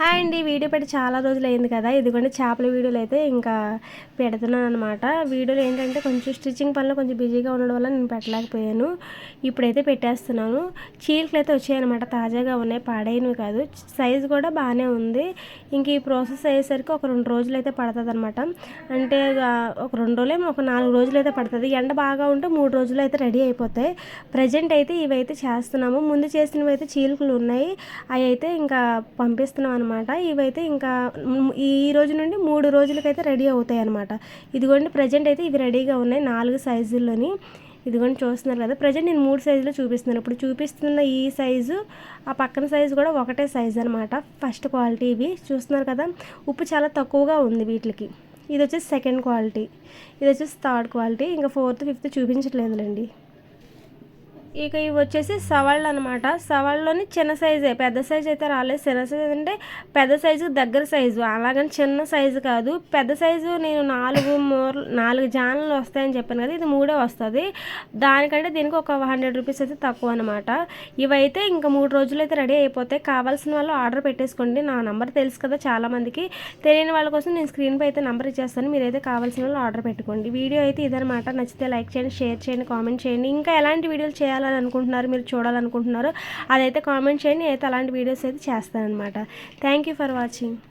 Hi అండి video పెట్టి చాలా రోజులు అయింది కదా. ఇదిగోండి చేపల వీడియోలు అయితే ఇంకా పెడుతున్నాను అనమాట వీడియోలు ఏంటంటే కొంచెం స్టిచ్చింగ్ పనిలో కొంచెం బిజీగా ఉండడం వల్ల నేను పెట్టలేకపోయాను. ఇప్పుడైతే పెట్టేస్తున్నాను. చీలికలు అయితే వచ్చాయన్నమాట తాజాగా ఉన్నాయి పాడైనవి కాదు. సైజు కూడా బాగానే ఉంది. ఇంక ఈ ప్రాసెస్ అయ్యేసరికి ఒక రెండు రోజులు అయితే పడుతుంది అనమాట అంటే ఒక రెండు రోజులే ఒక నాలుగు రోజులు అయితే పడుతుంది. ఎండ బాగా ఉంటే మూడు రోజులు అయితే రెడీ అయిపోతాయి. ప్రజెంట్ అయితే ఇవైతే చేస్తున్నాము. ముందు చేసినవి అయితే చీలికలు ఉన్నాయి. అవి అయితే ఇంకా పంపిస్తున్నాం అనమాట అనమాట ఇవైతే ఇంకా ఈ రోజు నుండి మూడు రోజులకైతే రెడీ అవుతాయి అనమాట ఇదిగోండి ప్రజెంట్ అయితే ఇవి రెడీగా ఉన్నాయి. నాలుగు సైజుల్లోని. ఇదిగోండి చూస్తున్నారు కదా. ప్రజెంట్ నేను మూడు సైజులో చూపిస్తున్నాను. ఇప్పుడు చూపిస్తున్న ఈ సైజు ఆ పక్కన సైజు కూడా ఒకటే సైజు అనమాట ఫస్ట్ క్వాలిటీ ఇవి. చూస్తున్నారు కదా ఉప్పు చాలా తక్కువగా ఉంది వీటికి. ఇది వచ్చేసి సెకండ్ క్వాలిటీ. ఇది వచ్చేసి థర్డ్ క్వాలిటీ. ఇంకా ఫోర్త్ ఫిఫ్త్ చూపించట్లేదులేండి. ఇక ఇవి వచ్చేసి సవాళ్ళు అనమాట సవాళ్ళలోని చిన్న సైజే పెద్ద సైజు అయితే రాలేదు. చిన్న సైజు అంటే పెద్ద సైజు దగ్గర సైజు అలాగని చిన్న సైజు కాదు. పెద్ద సైజు నేను నాలుగు మూర నాలుగు జాన్లు వస్తాయని చెప్పాను కదా ఇది మూడే వస్తుంది. దానికంటే దీనికి ఒక హండ్రెడ్ రూపీస్ అయితే తక్కువ అనమాట ఇవైతే ఇంకా మూడు రోజులు అయితే రెడీ అయిపోతాయి. కావాల్సిన వాళ్ళు ఆర్డర్ పెట్టేసుకోండి. నా నెంబర్ తెలుసు కదా చాలామందికి తెలియని వాళ్ళ కోసం నేను స్క్రీన్పై అయితే నంబర్ ఇచ్చేస్తాను. మీరైతే కావాల్సిన వాళ్ళు ఆర్డర్ పెట్టుకోండి. వీడియో అయితే ఇదనమాట నచ్చితే లైక్ చేయండి షేర్ చేయండి కామెంట్ చేయండి. ఇంకా ఎలాంటి వీడియోలు చేయాలి చేయాలని అనుకుంటున్నారు మీరు చూడాలనుకుంటున్నారు అదైతే కామెంట్ చేయండి అయితే అలాంటి వీడియోస్ అయితే చేస్తానమాట థ్యాంక్ యూ ఫర్ వాచింగ్